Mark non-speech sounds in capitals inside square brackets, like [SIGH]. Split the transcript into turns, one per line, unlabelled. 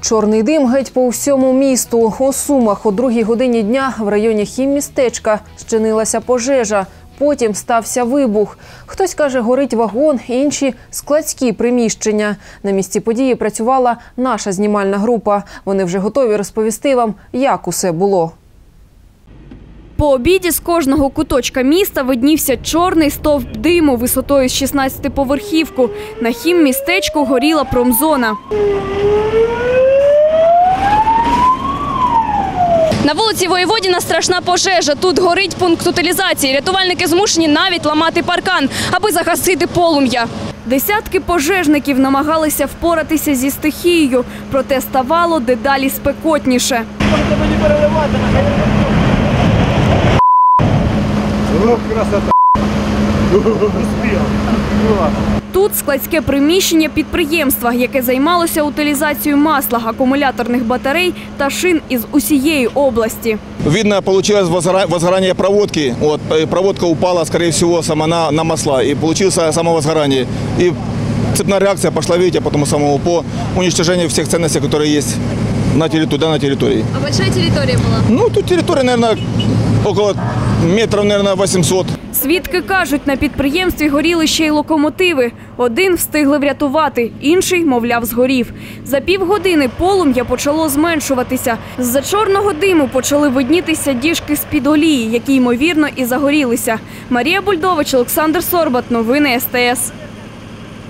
Чорний дим геть по всьому місту. У Сумах о другій годині дня в районі хіммістечка щинилася пожежа. Потім стався вибух. Хтось каже, горить вагон, інші складські приміщення. На місці події працювала наша знімальна група. Вони вже готові розповісти вам, як усе було.
По обіді з кожного куточка міста виднівся чорний стовп диму висотою з 16 поверхівку. На хіммістечку горіла промзона. На вулиці Воєводіна страшна пожежа. Тут горить пункт утилізації. Рятувальники змушені навіть ламати паркан, аби загасити полум'я. Десятки пожежників намагалися впоратися зі стихією, проте ставало дедалі спекотніше. [LAUGHS] Тут складське приміщення підприємства, яке займалося утилізацією масла, акумуляторних батарей та шин із усієї області.
Видно, получилось возгора- возгорание проводки. Вот, э, проводка упала, скорее всего, сама на, на масла. И получилось самовозгорание. И цепная реакция пошла, видите, по тому самому по уничтожению всех ценностей, которые есть на территории, да, на территории.
А большая територія була?
Ну, тут территория, наверное, около метров, мабуть, 800.
Свідки кажуть, на підприємстві горіли ще й локомотиви. Один встигли врятувати, інший, мовляв, згорів. За півгодини полум'я почало зменшуватися. З-за чорного диму почали виднітися діжки з-під олії, які, ймовірно, і загорілися. Марія Бульдович, Олександр Сорбат. Новини СТС.